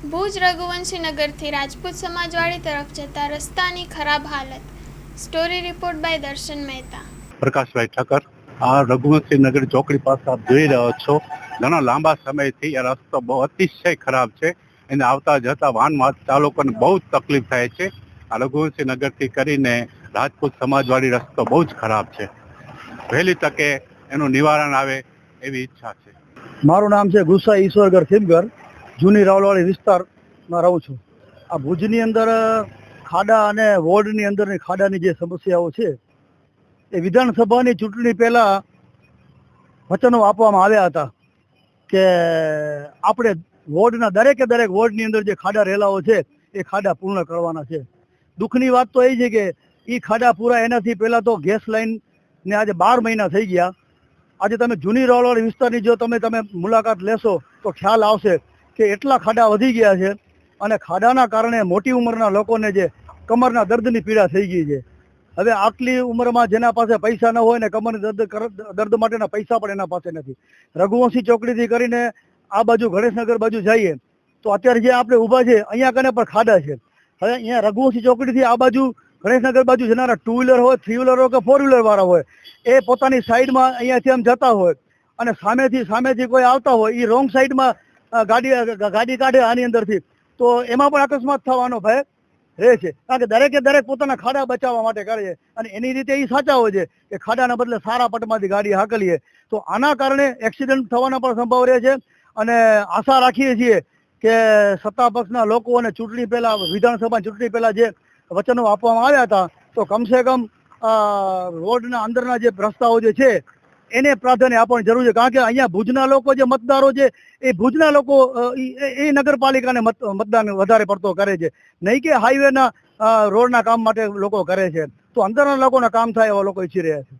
ભુજ રઘુવંશીનગરથી રાજપૂત સમાજવાડી તરફ જતા રસ્તાની ખરાબ હાલત. સ્ટોરી રિપોર્ટ બાય દર્શન મહેતા. પ્રકાશભાઈ ઠક્કર આ રઘુવંશી નગર ચોકડી પાસે આપ જોઈ રહ્યો છો ઘણા લાંબા સમયથી આ રસ્તો બહુ અતિશય ખરાબ છે. એને આવતા જતા વાહન ચાલકોને બહુ જ તકલીફ થાય છે. આ રઘુવંશી નગરથી કરીને રાજપૂત સમાજવાડી રસ્તો બહુ જ ખરાબ છે. વહેલી તકે એનું નિવારણ આવે એવી ઈચ્છા છે. મારું નામ છે ગુસ્સા ઈશ્વરગર થીમગર જૂની રાવલવાડી વિસ્તારમાં રહું છું. આ ભુજની અંદર ખાડા અને વોર્ડની અંદરની ખાડાની જે સમસ્યાઓ છે, એ વિધાનસભાની ચૂંટણી પહેલાં વચનો આપવામાં આવ્યા હતા કે આપણે વોર્ડના દરેકે દરેક વોર્ડની અંદર જે ખાડા રહેલાઓ છે, એ ખાડા પૂર્ણ કરવાના છે. દુઃખની વાત તો એ છે કે એ ખાડા પૂરા એનાથી પહેલાં તો ગેસ લાઈન ને આજે બાર મહિના થઈ ગયા. આજે તમે જૂની રોલવાળી વિસ્તારની જો તમે તમે મુલાકાત લેશો તો ખ્યાલ આવશે કે એટલા ખાડા વધી ગયા છે અને ખાડાના કારણે મોટી ઉંમરના લોકોને જે કમરના દર્દની પીડા થઈ ગઈ છે. હવે આટલી ઉંમરમાં જેના પાસે પૈસા ન હોય ને કમરની દર્દ દર્દ માટેના પૈસા પણ એના પાસે નથી. રઘુવંશી ચોકડીથી કરીને આ બાજુ ગણેશનગર બાજુ જઈએ તો અત્યારે જે આપણે ઊભા છે અહીંયા કને પણ ખાડા છે. હવે અહીંયા રઘુવંશી ચોકડીથી આ બાજુ ગણેશનગર બાજુ જનારા ટુ વ્હીલર હોય થ્રી વ્હીલર હોય કે ફોર વ્હીલર વાળા હોય, એ પોતાની સાઈડમાં અહીંયાથી આમ જતા હોય અને સામેથી સામેથી કોઈ આવતા હોય એ રોંગ સાઈડમાં ગાડી ગાડી કાઢે આની અંદરથી. તો એમાં પણ અકસ્માત થવાનો ભય રહે છે. કારણ કે દરેકે દરેક પોતાના ખાડા બચાવવા માટે કરે છે. અને એની રીતે એ સાચા હોય છે કે ખાડાના બદલે સારા પટમાંથી ગાડી હાકલીએ. તો આના કારણે એક્સિડન્ટ થવાના પણ સંભવ રહે છે. અને આશા રાખીએ છીએ કે સત્તા પક્ષના લોકો અને ચૂંટણી પહેલાં, વિધાનસભા ચૂંટણી પહેલાં જે વચનો આપવામાં આવ્યા હતા, તો કમસે કમ રોડના અંદરના જે રસ્તાઓ જે છે એને પ્રાધાન્ય આપવાની જરૂર છે. કારણ કે અહીંયા ભુજના લોકો જે મતદારો છે, એ ભુજના લોકો એ નગરપાલિકાને મત, મતદાન વધારે પડતો કરે છે. નહીં કે હાઈવેના રોડના કામ માટે લોકો કરે છે. તો અંદરના લોકોના કામ થાય એવા લોકો ઈચ્છી રહ્યા છે.